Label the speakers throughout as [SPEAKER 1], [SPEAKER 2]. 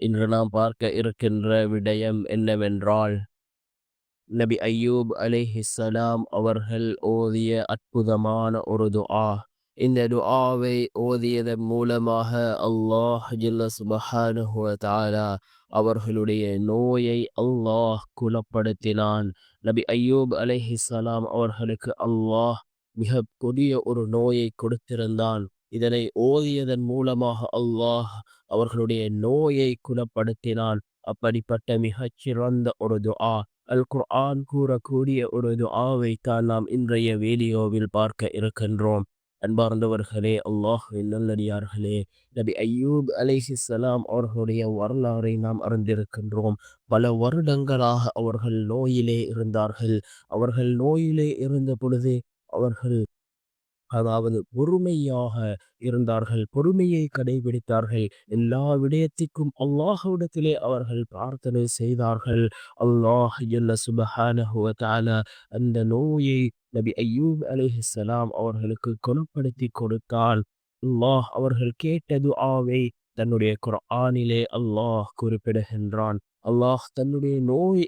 [SPEAKER 1] இன்று நாம் பார்க்க இருக்கின்ற விடயம் என்னவென்றால் நபி ஐயூப் அலிஹிஸ்ஸலாம் அவர்கள் ஓதிய அற்புதமான ஒரு துஆ. இந்த துஆவை ஓதியதன் மூலமாக அல்லாஹ் ஜல்ல சுபஹானஹு அவர்களுடைய நோயை அல்லாஹ் குணப்படுத்தினான். நபி அய்யூப் அலிஹிஸ்ஸலாம் அவர்களுக்கு அல்லாஹ் மிக கொடிய ஒரு நோயை கொடுத்திருந்தான். இதனை ஓதியதன் மூலமாக அல்லாஹ் அவர்களுடைய நோயை குணப்படுத்தினான். அப்படிப்பட்ட மிகச் சிறந்த ஒரு துஆ. அல் குர்ஆன் கூறக்கூடிய ஒரு துஆவை தான் நாம் இன்றைய வீடியோவில் பார்க்க இருக்கின்றோம். அன்பார்ந்தவர்களே அல்லாஹுவின் நல்லடியார்களே நபி அய்யூப் சலாம் அவர்களுடைய வரலாறை நாம் அறிந்திருக்கின்றோம். பல வருடங்களாக அவர்கள் நோயிலே இருந்தார்கள். அவர்கள் நோயிலே இருந்த பொழுது அவர்கள் அதாவது பொறுமையாக இருந்தார்கள் பொறுமையை கடைபிடித்தார்கள். எல்லா விடயத்திற்கும் அல்லாஹுவிடத்திலே அவர்கள் பிரார்த்தனை செய்தார்கள். அல்லாஹ் ஜல்ல சுபஹான அந்த நோயை நபி ஐயூப் அலிஹலாம் அவர்களுக்கு குணப்படுத்தி கொடுத்தால் அல்லாஹ் அவர்கள் கேட்டது ஆவே தன்னுடைய குரானிலே அல்லாஹ் குறிப்பிடுகின்றான். அல்லாஹ் தன்னுடைய நோய்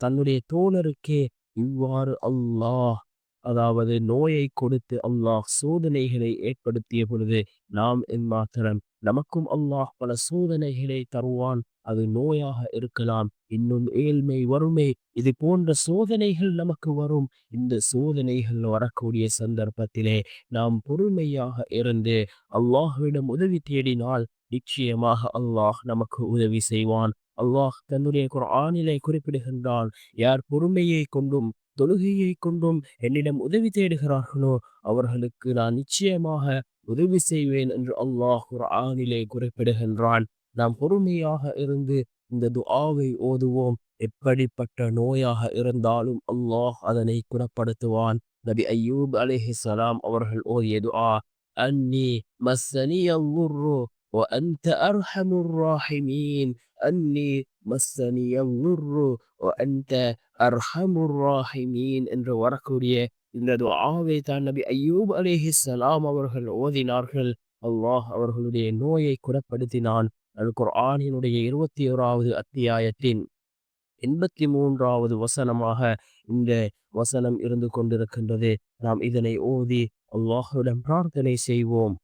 [SPEAKER 1] தன்னுடைய தோழருக்கே இவ்வாறு அல்லாஹ் அதாவது நோயை கொடுத்து அல்லாஹ் சோதனைகளை ஏற்படுத்திய பொழுது நாம் எம்மாத்திரம் நமக்கும் அல்லாஹ் பல சோதனைகளை தருவான். அது நோயாக இருக்கலாம் இன்னும் ஏழ்மை வறுமை இது போன்ற சோதனைகள் நமக்கு வரும். இந்த சோதனைகள் வரக்கூடிய சந்தர்ப்பத்திலே நாம் பொறுமையாக இருந்து அல்லாஹ்விடம் உதவி தேடினால் நிச்சயமாக அல்லாஹ் நமக்கு உதவி செய்வான். அல்லாஹ் தன்னுடைய குர்ஆனிலே குறிப்பிடுகின்றான் யார் பொறுமையை கொண்டும் தொழுகையை கொண்டும் என்னிடம் உதவி தேடுகிறார்களோ அவர்களுக்கு நான் நிச்சயமாக உதவி செய்வேன் என்று அல்லாஹ் குர்ஆனிலே குறிப்பிடுகின்றான் நாம் பொறுமையாக இருந்து இந்த துஆவை ஓதுவோம் எப்படிப்பட்ட நோயாக இருந்தாலும் அல்லாஹ் அதனை குணப்படுத்துவான் நபி அய்யூப் அலைஹிஸ்ஸலாம் அவர்கள் ஓதிய துஆ அன்னி மஸ்ஸனிய ல்லுர்ரு وأنت أرحم الراحمين أني என்று வரக்கூடிய இந்த ஆவே தான் நபி ஐயூப் அலேஹி சலாம் அவர்கள் ஓதினார்கள். அல்லாஹ் அவர்களுடைய நோயை குணப்படுத்தினான். அல் குர்ஆனினுடைய இருபத்தி ஓராவது அத்தியாயத்தின் எண்பத்தி மூன்றாவது வசனமாக இந்த வசனம் இருந்து கொண்டிருக்கின்றது. நாம் இதனை ஓதி அல்லாஹுடன் பிரார்த்தனை செய்வோம்.